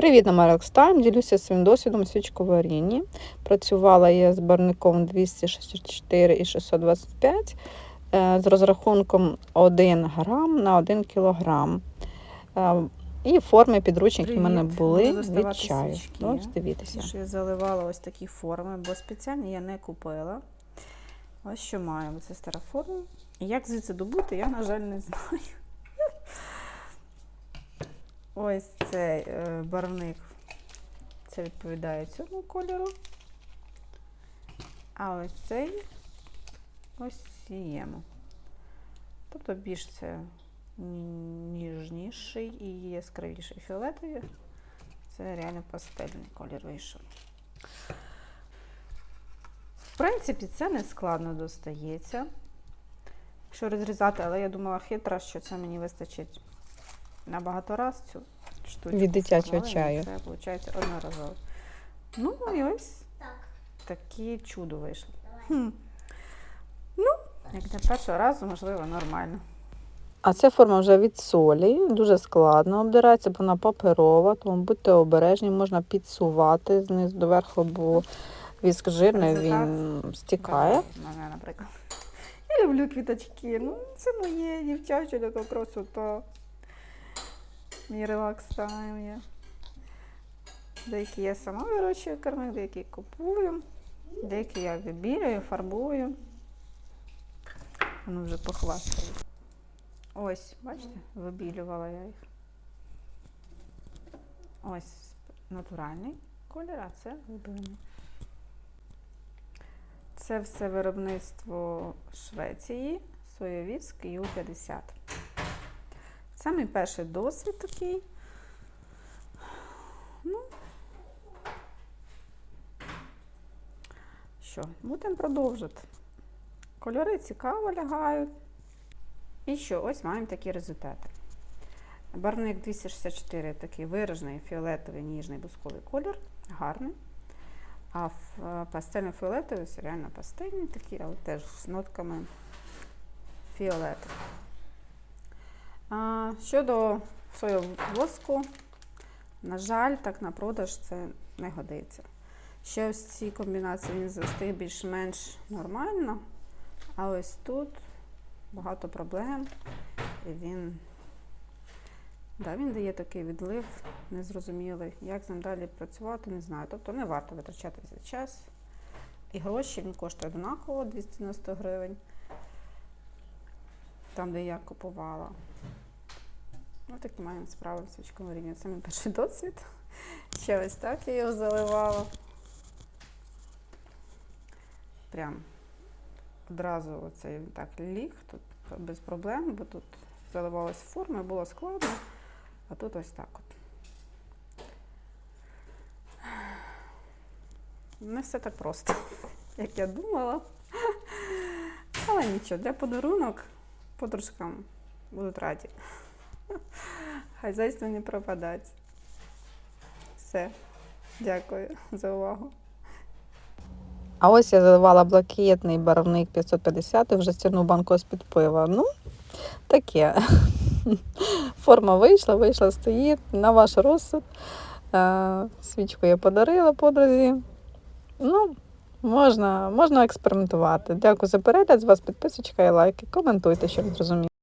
Привіт, на Marex Time. Ділюся своїм досвідом у свічковарінні. Працювала я з барником 264 і 625 е, з розрахунком 1 грам на 1 кілограм. Е, І форми підручники в мене були від чаю. Ну, ось дивіться. Я заливала ось такі форми, бо спеціальні я не купила. Ось що маю. Це стара форма. І як звідси добути, я, на жаль, не знаю. Ось цей е, барвник. Це відповідає цьому кольору. А ось цей ось цієму. Тобто більш це ніжніший і яскравіший фіолетовий. Це реально пастельний колір вийшов. В принципі, це не складно достається. Якщо розрізати, але я думала хитра, що це мені вистачить на багато раз цю штучку. Від дитячого чаю. Це виходить одноразово. Ну і ось такі чудо вийшло. Хм. Ну, як для першого разу, можливо, нормально. А це форма вже від солі, дуже складно обдирається, бо вона паперова, тому будьте обережні, можна підсувати знизу до верху, бо віск жирний, він стікає. Мене, наприклад. Я люблю квіточки. Ну, це моє дівчаче така красота. Мій релакс тайм є. Деякі я сама вирощую корми, деякі купую, деякі я вибілюю, фарбую. Воно вже похвастає. Ось, бачите, вибілювала я їх. Ось натуральний колір, а це вибілений. Це все виробництво Швеції, соєвіск Ю-50. Це мій перший досвід такий. Ну, що, будемо продовжити. Кольори цікаво лягають. І що, ось маємо такі результати. Барвник 264 такий виражений фіолетовий ніжний бусковий колір, гарний. А е, пастельно-фіолетовий, реально пастельні такі, але теж з нотками фіолету. Щодо соєвого воску, на жаль, так на продаж це не годиться. Ще ось ці комбінації він застиг більш-менш нормально, а ось тут багато проблем. І він, да, він дає такий відлив незрозумілий. Як з ним далі працювати, не знаю. Тобто не варто витрачати цей час. І гроші він коштує однаково 290 гривень. Там, де я купувала. Ось такі маємо справи в свічковому рівні. Це мій перший досвід. Ще ось так я його заливала. Прям одразу оцей так ліг, тут без проблем, бо тут заливалась форма, було складно, а тут ось так от. Не все так просто, як я думала. Але нічого, для подарунок подружкам будуть раді. Хазяйство не пропадать. Все. Дякую за увагу. А ось я заливала блакитний барвник 550 вже стірну банку з-під пива. Ну, таке. Форма вийшла, вийшла, стоїть на ваш розсуд. Е, Свічку я подарила подрузі. Ну, можна, можна експериментувати. Дякую за перегляд. З вас підписочка і лайки. Коментуйте, щоб зрозуміли.